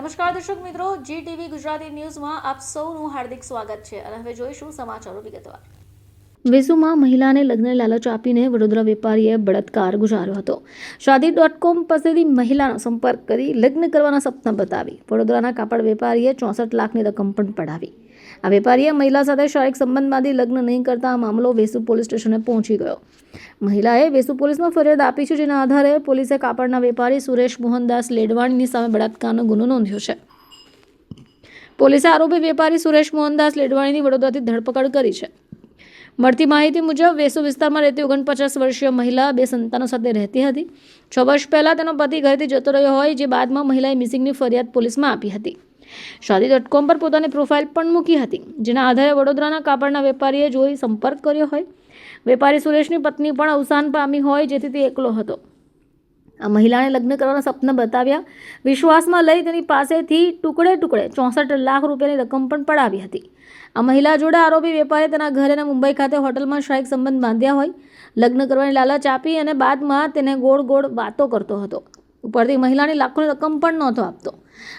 નમસ્કાર દર્શક મિત્રો જી ટીવી ગુજરાતી ન્યૂઝમાં આપ સૌનું હાર્દિક સ્વાગત છે અને હવે જોઈશું સમાચારો વિગતવાર. વેસુમાં મહિલાને લગ્ન લાલચ આપીને વડોદરા વેપારીએ બળાત્કાર ગુજાર્યો હતો. શાદી ડોટ કોમ પાસેથી મહિલાનો સંપર્ક કરી લગ્ન કરવાના સપના બતાવી વડોદરાના કાપડ વેપારીએ ચોસઠ લાખની રકમ પણ પડાવી. આ વેપારીએ મહિલા સાથે શારીરિક સંબંધમાંથી લગ્ન નહીં કરતા આ મામલો વેસુ પોલીસ સ્ટેશને પહોંચી ગયો. મહિલાએ વેસુ પોલીસમાં ફરિયાદ આપી છે, જેના આધારે પોલીસે કાપડના વેપારી સુરેશ મોહનદાસ લેડવાણીની સામે બળાત્કારનો ગુનો નોંધ્યો છે. પોલીસે આરોપી વેપારી સુરેશ મોહનદાસ લેડવાણીની વડોદરાથી ધરપકડ કરી છે. મળતી માહિતી મુજબ, વેસુ વિસ્તારમાં રહેતી ઓગણપચાસ વર્ષીય મહિલા બે સંતાનો સાથે રહેતી હતી. છ વર્ષ પહેલાં તેનો પતિ ઘરેથી જતો રહ્યો હોય, જે બાદમાં મહિલાએ મિસિંગની ફરિયાદ પોલીસમાં આપી હતી. શાદી ડોટ કોમ પર પોતાની પ્રોફાઇલ પણ મૂકી હતી, જેના આધારે વડોદરાના કાપડના વેપારીએ જોઈ સંપર્ક કર્યો હોય. વેપારી સુરેશની પત્ની પણ અવસાન પામી હોય, જેથી તે એકલો હતો. આ મહિલાને લગ્ન કરવાના સપના બતાવ્યા. વિશ્વાસમાં લઈ તેની પાસેથી ટુકડે ટુકડે ચોસઠ લાખ રૂપિયાની રકમ પણ પડાવી હતી. આ મહિલા જોડે આરોપી વેપારીએ તેના ઘરે અને મુંબઈ ખાતે હોટલમાં શાયક સંબંધ બાંધ્યા હોય. લગ્ન કરવાની લાલચ આપી અને બાદમાં તેને ગોળ ગોળ વાતો કરતો હતો. ઉપરથી મહિલાની લાખોની રકમ પણ નહોતો આપતો.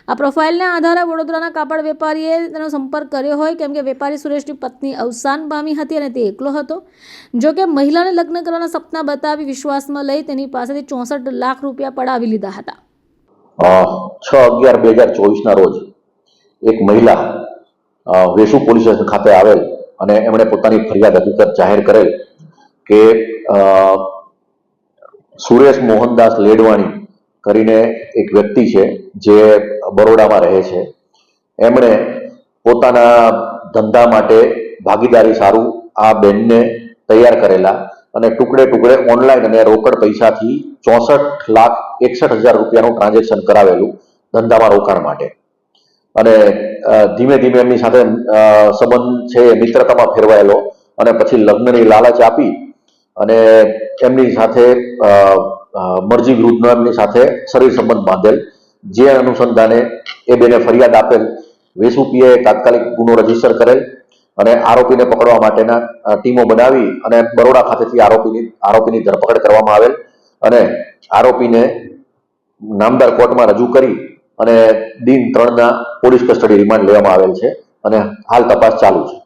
આ પ્રોફાઇલના આધારે વડોદરાના કાપડ વેપારીએ તેનો સંપર્ક કર્યો હોય, કેમ કે વેપારી સુરેશની પત્ની અવસાન પામી હતી અને તે એકલો હતો. જો કે મહિલાને લગ્ન કરવાના સપના બતાવી વિશ્વાસમાં લઈ તેની પાસેથી ચોસઠ લાખ રૂપિયા પડાવી લીધા હતા. છ અગિયાર બે હજાર ચોવીસના રોજ એક મહિલા વેસુ પોલીસ સ્ટેશન ખાતે આવેલ અને એમણે પોતાની ફરિયાદ હકીકત જાહેર કરેલ કે સુરેશ મોહનદાસ લેડવાણી કરીને એક વ્યક્તિ છે જે બરોડામાં રહે છે. એમણે પોતાના ધંધા માટે ભાગીદારી સારું આ બેનને તૈયાર કરેલા અને ટુકડે ટુકડે ઓનલાઈન અને રોકડ પૈસાથી ચોસઠ લાખ એકસઠ હજાર રૂપિયાનું ટ્રાન્ઝેક્શન કરાવેલું ધંધામાં રોકાણ માટે. અને ધીમે ધીમે એમની સાથે સંબંધ છે, મિત્રતામાં ફેરવાયેલો અને પછી લગ્નની લાલચ આપી અને એમની સાથે મરજી વિરુદ્ધનો એમની સાથે શરીર સંબંધ બાંધેલ. જે અનુસંધાને એ બેને ફરિયાદ આપેલ. વેસુપીએ તાત્કાલિક ગુનો રજિસ્ટર કરેલ અને આરોપીને પકડવા માટેના ટીમો બનાવી અને બરોડા ખાતેથી આરોપીની આરોપીની ધરપકડ કરવામાં આવેલ અને આરોપીને નામદાર કોર્ટમાં રજૂ કરી અને દિન ત્રણના પોલીસ કસ્ટડી રિમાન્ડ લેવામાં આવેલ છે અને હાલ તપાસ ચાલુ છે.